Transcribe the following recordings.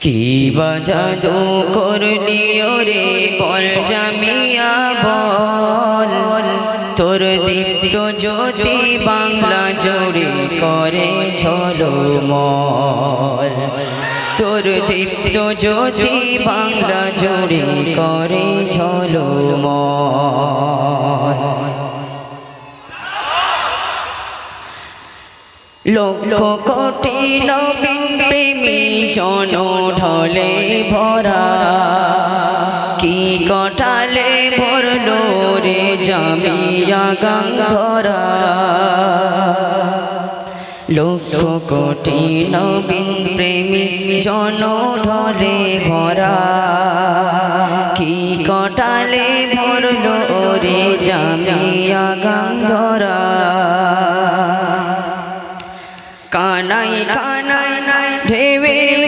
কি বাজাদু করলি রে বল জামিয়া বল। তোর দীপ্ত জ্যোতি বাংলা জোরে করে ঝলমল। তোর দীপ্ত জ্যোতি বাংলা জোরে করে ঝলমল। লক্ষ কোটি নবীন প্রেমী ঢলে ভরা, কি কটালে ভরলো রে জামিয়া গঙ্গরা? লক্ষ কোটি নবীন প্রেমী জন ঢলে ভরা, কি কটালে ভরলো রে জামিয়া গঙ্গরা? কানাই কানাই নাই ঢেবের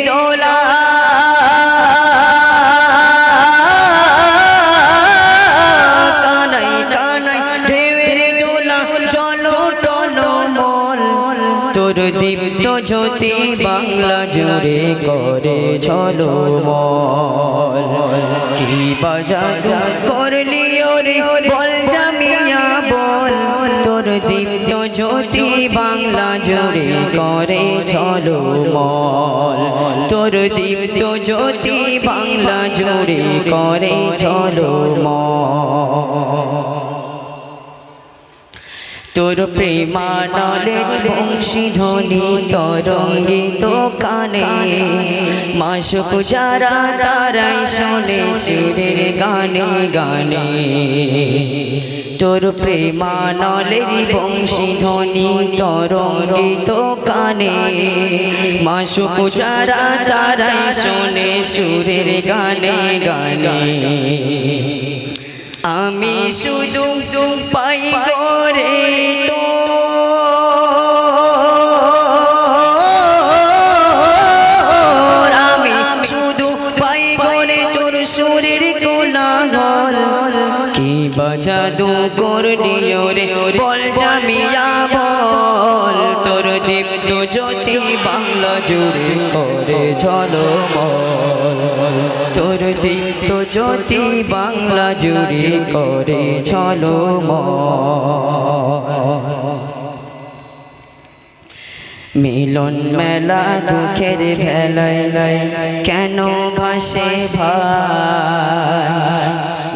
জ্যোতি বাংলা জুড়ে করে চলো মল। কি বাজা করলি ওরে, বল জামিয়া বল। তোর দীপ্ত জ্যোতি বাংলা জুড়ে করে চলো মল। তোর দীপ্ত জ্যোতি বাংলা জুড়ে করে চলো তোর প্রেমানলের বংশীধ্বনি তরঙ্গিত কানে মাসুক যারা তারাই শোনে শিরের গানে গানে। তোর প্রেমানলের বংশীধ্বনি তরঙ্গিত কানে মাসুক যারা তারাই শোনে সুরের গানে গানে। আমি শুধু পাই করে তো। আমি শুধু পাই করে তোর সুরের কোলাহল কি বাজাদু করলি ওরে বল জামিয়া বল। তোর দীপ্ত জ্যোতি বাংলা জুড়ে করে ঝলমল। তোর দীপ্ত জ্যোতি বাংলা জুড়ে করে ঝলমল মিলন মেলা দুঃখের ভেলায় কেন ভাসে ভাই?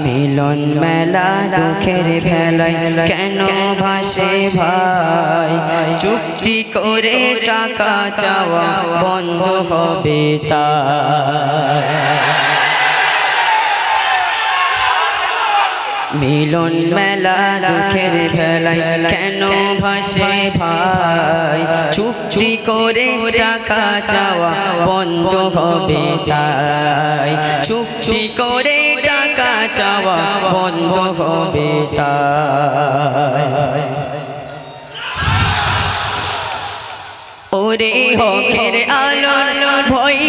মিলন মেলা দুঃখের ভেলায় কেন ভাসে ভাই? চুক্তি করে টাকা চাওয়া বন্ধ হবে তা মিলন মেলা দুঃখের ভেলায় কেন ভাসে ভাই? চুক্তি করে টাকা চাওয়া বন্ধ হবে তাই। চুক্তি করে টাকা চাওয়া বন্ধ হবে তাই। ওরে হকের আলোর ভয়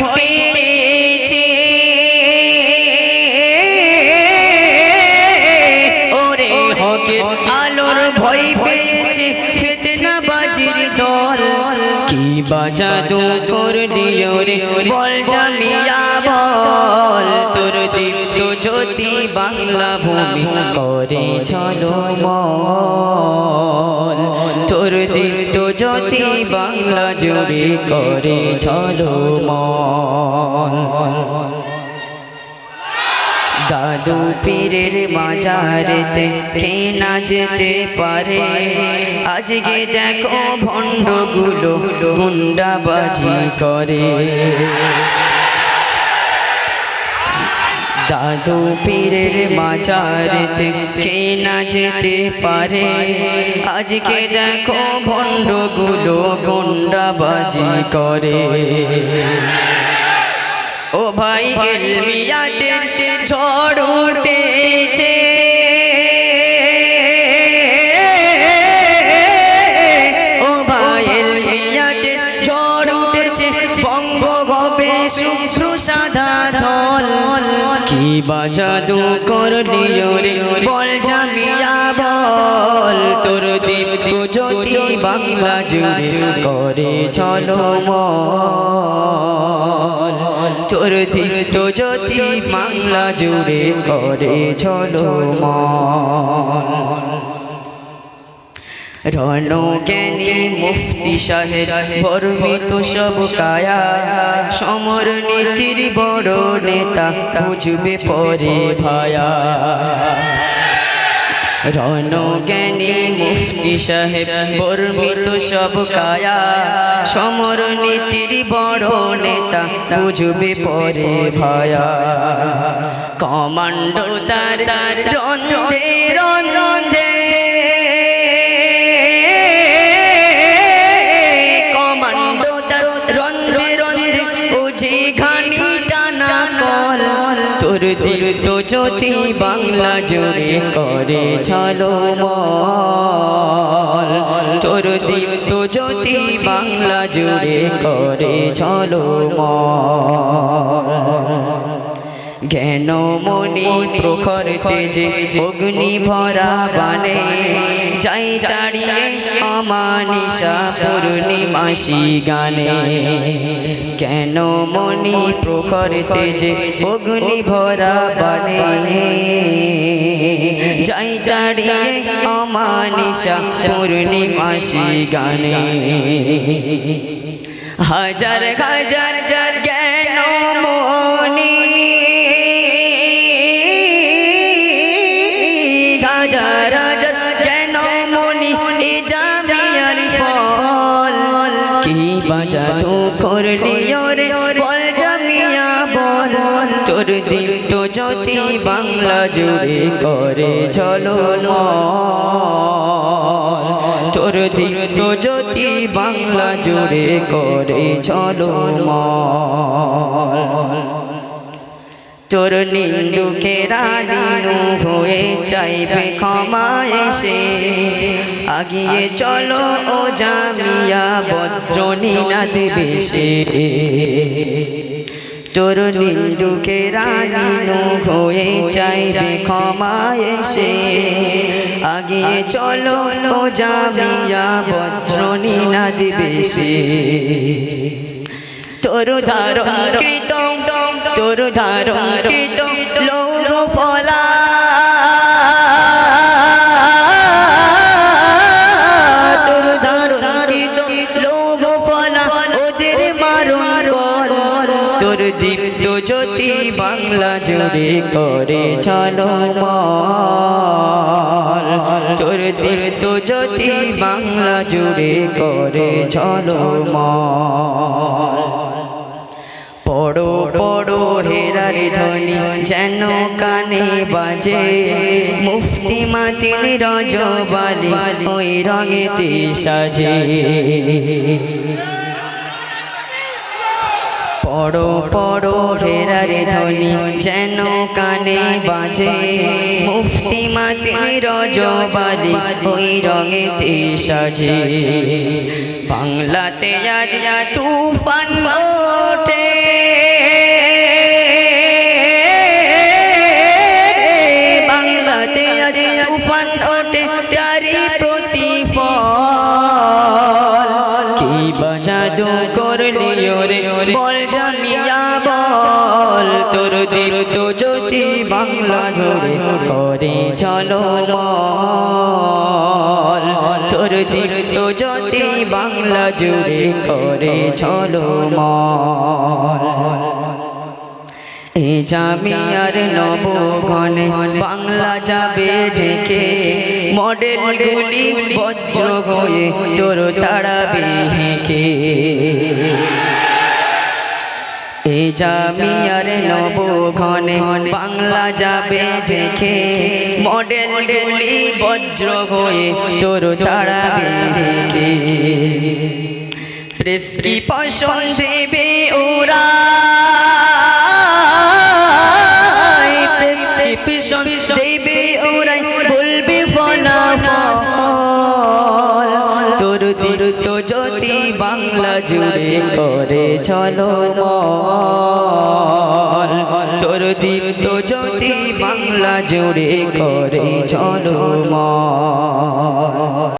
কি কর দিও রে, বল জামিয়া, বল। তোর দীপ্ত জ্যোতি বাংলা ভূমি করে চলো মল তোর দীপ্ত জ্যোতি বাংলা জুড়ে করে চলো মল দাদু পীরের মাজারেতে কে না যেতে পারে? আজকে দেখো ভণ্ডগুলো গুন্ডাবাজি করে। দাদু পীরের মাজারেতে কে না যেতে পারে? আজকে দেখো ভণ্ডগুলো গুন্ডাবাজি করে। ও ভাই, এলমিয়াতে ঝড় উঠেছে। ও ভাই এলমিয়াতে ঝড় উঠেছে। বঙ্গ গবে শুভ্র সাদা ধল কি বাজাদু করলি রে? বল জামিয়া, বল। তোর দীপ্ত জ্যোতি বাংলা জুড়ে করে চলো তোর দীপ্ত যদি বাংলা জুড়ে করে চলো রণ জ্ঞানী মুফতি সাহেব বর্মিত সব কায়া। সমর নীতির বড় নেতা বুঝবে পরে ভায়া। রণ জ্ঞানী মুফতি সাহেব বর্মিত সব কায়া। সমর নীতির বড় নেতা বুঝবে পরে ভায়া। কমান্ডো তার রন্ধে রন্ধে জ্যোতি বাংলা জুড়ে করে চলো তোর দীপ্ত জ্যোতি বাংলা জুড়ে করে চলো জ্ঞান মনি প্রখর তেজে অগ্নি ভরা বানে যাই চাড়িয়ে আমানিশা পূর্ণিমাসি গানে। জ্ঞান মনি প্রখর তেজে অগ্নি ভরা বানে যাই চাড়িয়ে আমানিশা পূর্ণিমাসি গানে। হাজার হাজার জ্ঞান তো জ্যোতি বাংলা জুড়ে করে, চলো তোর তো জ্যোতি বাংলা জুড়ে করে, চলো তোর নিন্দুকে রানিনু হয়ে চাইবে, ক্ষমা এসে। আগিয়ে চলো ও জামিয়া বজ্রনী না দেবে সে তোর নিন্দুকে রানিনু হয়ে চাইবে ক্ষমায় সে আগিয়ে চলো জামিয়া বজ্র না দিবে সে তোর ধারণ কৃত, তোর ধারণ কৃত তোর দীপ্ত জ্যোতি বাংলা জুড়ে করে চলো তোর দীপ্ত জ্যোতি বাংলা জুড়ে করে চলো পড়ো পড়ো হেরার ধ্বনি যেন কানে বাজে। মুফতি মাতিন রজবালি ওই রঙেতে সাজে। পড়ো পড়ো, হেরার ধ্বনি যেন কানে বাজে। মুফতি মাতি রজবালি ওই রঙেতে সাজে। বাংলাতে আজ তুফান বল জামিয়া, বল। তোর দিল তো জ্যোতি বাংলা ধরে করে চলো মল তোর দিল তো জ্যোতি বাংলা জুড়ে করে চলো মল এ জামিয়ার নবঘনে বাংলা যাবে ঢেকে, মডেল গুলি বজ্র হয়ে তোর তাড়াবে হেঁকে। এ জামিয়ার নবঘনে বাংলা যাবে ঢেকে, মডেল গুলি বজ্র হয়ে তোর তাড়াবে হেঁকে প্রেসক্রিপশন দেবে ওরা? প্রেসক্রিপশন দেবে ওরাই বলবে ফলাফল জ্যোতি বাংলা জুড়ে করে চলো তোর তো জ্যোতি বাংলা জুড়ে করে চলো